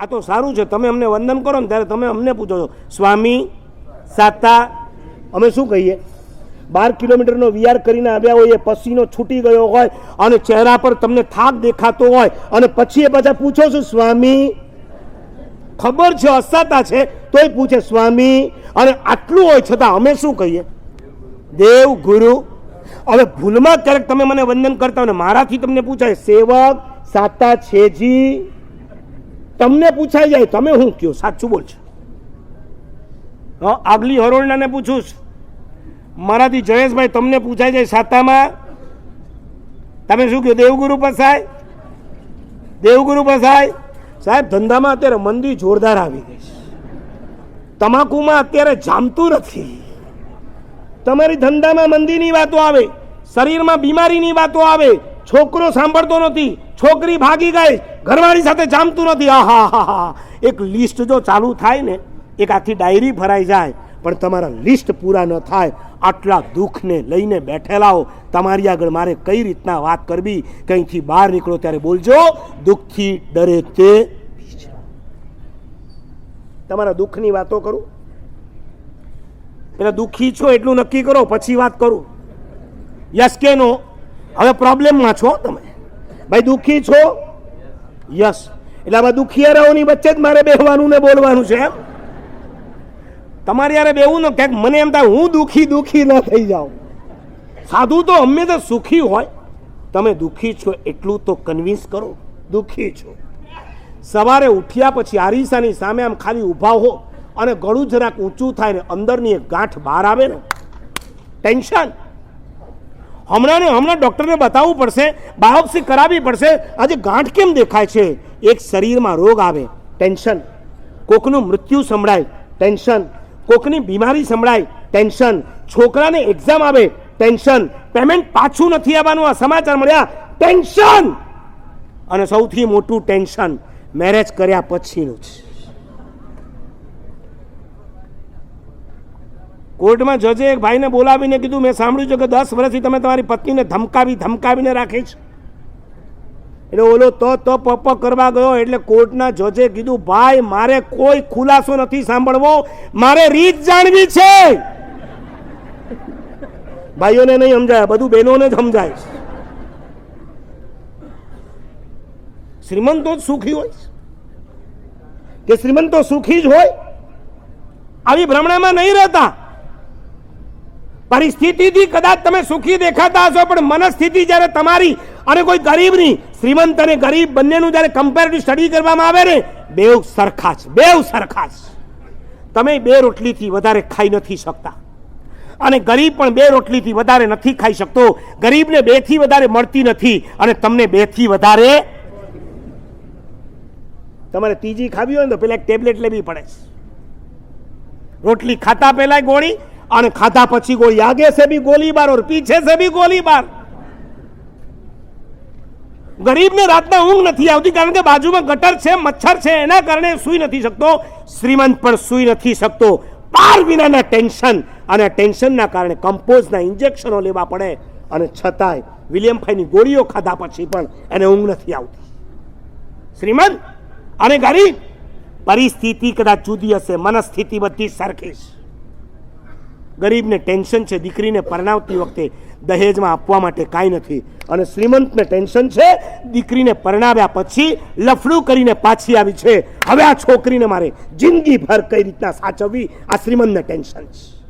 આ તો સારું છે. તમે અમને વંદન કરો ને ત્યારે તમે અમને પૂછો છો. સ્વામી, સાતા, અમે શું કહીએ? બાર કિલોમીટરનો વિયાર કરીને આવ્યા હોય, એ પસીનો છૂટી ગયો હોય અને ચહેરા પર તમને થાક દેખાતો હોય અને પછી એ પાછા પૂછો છો, સ્વામી, ખબર છે અસાતા છે? તોય પૂછે, સ્વામી, અને આટલું હોય છતાં અમે શું કહીએ? દેવ, ગુરુ, હવે ભૂલમાં ક્યારેક તમે મને વંદન કરતા હોય ને મારાથી તમને પૂછાય, સેવક, સાતા છેજી તમને પૂછાઈ જાય, તમે શું કયો? સાચું બોલ છો. આગલી હરોળનાને પૂછું મારાથી જયેશભાઈ તમને પૂછાઈ જાય સાતામાં. તમે શું કહો દેવગુરુ પસાય? દેવગુરુ પસાય? સાહેબ, ધંધામાં અત્યારે મંદી જોરદાર આવી ગઈ છે. તમાકુમાં અત્યારે જામતું નથી. તમારી ધંધામાં મંદીની વાતો આવે, શરીરમાં બીમારીની વાતો આવે છોકરો સાંભળતો નથી, છોકરી ભાગી ગઈ, ઘરવાળી સાથે જામતું નથી. આહા, હા હા એક લિસ્ટ જો ચાલુ થાય ને, એક આખી ડાયરી ભરાઈ જાય, પણ તમારા લિસ્ટ પૂરા ન થાય. આટલા દુઃખને લઈને બેઠેલા હો. તમારી આગળ મારે કઈ રીતના વાત કરવી? કંઈથી બહાર નીકળો ત્યારે બોલજો, દુઃખથી ડરે તે તમારા દુઃખની વાતો કરું? પેલા દુઃખી છો એટલું નક્કી કરો, પછી વાત કરું. યસ કે નો હવે પ્રોબ્લેમમાં છો તમે. ભાઈ, દુઃખી છો? યસ એટલે આમાં દુખિયારાઓની વચ્ચે જ મારે બેહવાનું ને બોલવાનું છે એમ. તમારે યારે બેવું ને ક્યાંક મને એમ થાય, હું દુઃખી દુઃખી ન થઈ જાઉં. સાધુ તો હંમેશા સુખી હોય. તમે દુઃખી છો એટલું તો કન્વિન્સ કરો. દુઃખી છો. સવારે ઉઠ્યા પછી આરીસાની સામે આમ ખાલી ઊભા હો અને ગળું જરાક ઊંચું થાય ને અંદરની એક ગાંઠ બહાર આવે ને. ટેન્શન હમણાં ને હમણાં ડૉક્ટરને બતાવવું પડશે, બાયોપ્સી કરાવવી પડશે. આજે ગાંઠ કેમ દેખાય છે? એક શરીરમાં રોગ આવે, ટેન્શન. કોકનું મૃત્યુ સંભળાય, ટેન્શન. કોકની બીમારી સંભળાય, ટેન્શન. છોકરાને એક્ઝામ આવે, ટેન્શન. પેમેન્ટ પાછું નથી આવવાનું, આ સમાચાર મળ્યા, ટેન્શન! અને સૌથી મોટું ટેન્શન મેરેજ કર્યા પછીનું છે કોર્ટમાં જજે એક ભાઈને બોલાવીને કીધું, મેં સાંભળ્યું છે કે દસ વર્ષથી તમે તમારી પત્નીને ધમકાવી, ધમકાવીને રાખી છે. એટલે ઓલો તો તો પપ કરવા ગયો, એટલે કોર્ટના જજે કીધું, ભાઈ, મારે કોઈ ખુલાસો નથી સાંભળવો, મારે રીત જાણવી છે. ભાઈઓને નહીં સમજાય, બધું બહેનોને જ સમજાય શ્રીમંતો જ સુખી હોય? કે શ્રીમંતો સુખી જ હોય, આવી ભ્રમણામાં નહીં રહેતા. પરિસ્થિતિથી કદાચ તમે સુખી દેખાતા હશો, પણ મનસ્થિતિ જ્યારે તમારી અને કોઈ ગરીબની, શ્રીમંત અને ગરીબ બંનેનું જ્યારે કમ્પેરેટિવ સ્ટડી કરવામાં આવે ને બેવ સરખા છે બેવ સરખા છે. તમે બે રોટલીથી વધારે ખાઈ નથી શકતા. અને ગરીબ પણ બે રોટલીથી વધારે નથી ખાઈ શકતો. ગરીબને બેથી વધારે મળતી નથી અને તમને બેથી વધારે તમારે ત્રીજી ખાવી હોય ને તો પેલા એક ટેબ્લેટ લેવી પડે રોટલી ખાતા પહેલાંય ગોળી અને ખાધા પછી ગોળી. આગે છે બી ગોળીબાર ઓર પીછે સે ભી ગોલીબાર ગરીબને રાતના ઊંઘ નથી આવતી કારણ કે બાજુમાં ગટર છે, મચ્છર છે, એના કારણે સૂઈ નથી શકતો. શ્રીમંત પણ સૂઈ નથી શકતો. પાર વિનાના ટેન્શન અને ટેન્શનના કારણે કમ્પોઝના ઇન્જેક્શનો લેવા પડે. અને છતાંય વિલિયમ વિલિયમભાઈની ગોળીઓ ખાધા પછી પણ એને ઊંઘ નથી આવતી. શ્રીમંત અને ગરીબ, પરિસ્થિતિ કદાચ જુદી હશે, મનસ્થિતિ બધી સરખી છે. ગરીબને ટેન્શન છે, દીકરીને પરણાવતી વખતે દહેજમાં આપવા માટે કાંઈ નથી. અને શ્રીમંતને ટેન્શન છે, દીકરીને પરણાવ્યા પછી લફડું કરીને પાછી આવી છે. હવે આ છોકરીને મારે જિંદગીભર કઈ રીતના સાચવવી? આ શ્રીમંતને ટેન્શન છે.